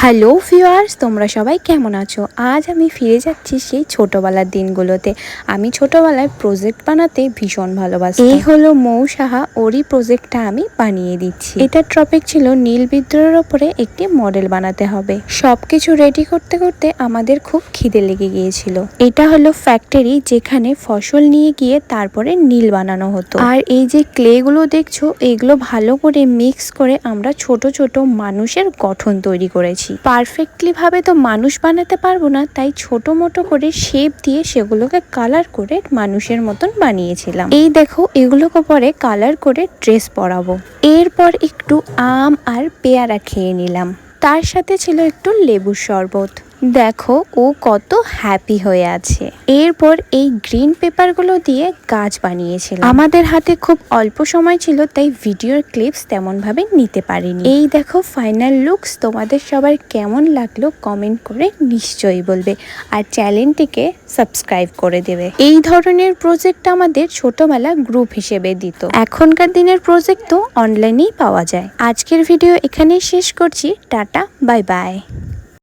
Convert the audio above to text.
Hello viewers তোমরা সবাই কেমন আছো? আজ আমি ফিরে যাচ্ছি সেই ছোটোবেলার দিনগুলোতে। আমি ছোটোবেলায় প্রজেক্ট বানাতে ভীষণ ভালোবাসি এই হলো মৌ সাহা ওরই প্রজেক্টটা আমি বানিয়ে দিচ্ছি। এটার টপিক ছিল নীল বিদ্রোহের ওপরে একটি মডেল বানাতে হবে। সব কিছু রেডি করতে করতে আমাদের খুব খিদে লেগে গিয়েছিল। এটা হলো ফ্যাক্টরি যেখানে ফসল নিয়ে গিয়ে তারপরে নীল বানানো হতো। আর এই যে ক্লেগুলো দেখছ এগুলো ভালো করে মিক্স করে আমরা ছোট ছোট মানুষের গঠন তৈরি করেছি। পারফেক্টলি ভাবে তো মানুষ বানাতে পারব না, তাই ছোট মোটো করে শেপ দিয়ে সেগুলোকে কালার করে মানুষের মতন বানিয়েছিলাম। এই দেখো, এগুলোকে পরে কালার করে ড্রেস পরাবো। এরপর একটু আম আর পেয়ারা খেয়ে নিলাম। তার সাথে ছিল একটু লেবুর শরবত। দেখো ও কত হ্যাপি হয়ে আছে। এরপর এই গ্রিন পেপারগুলো দিয়ে গাছ বানিয়েছিল আমাদের হাতে খুব অল্প সময় ছিল, তাই ভিডিওর ক্লিপস তেমন ভাবে নিতে পারিনি। এই দেখো ফাইনাল লুকস তোমাদের সবার কেমন লাগল কমেন্ট করে নিশ্চয়ই বলবে। আর চ্যানেলটিকে সাবস্ক্রাইব করে দেবে। এই ধরনের প্রজেক্ট আমাদের ছোটবেলা গ্রুপ হিসেবে দিত। এখনকার দিনের প্রজেক্ট তো অনলাইনেই পাওয়া যায়। আজকের ভিডিও এখানেই শেষ করছি। Tata bye bye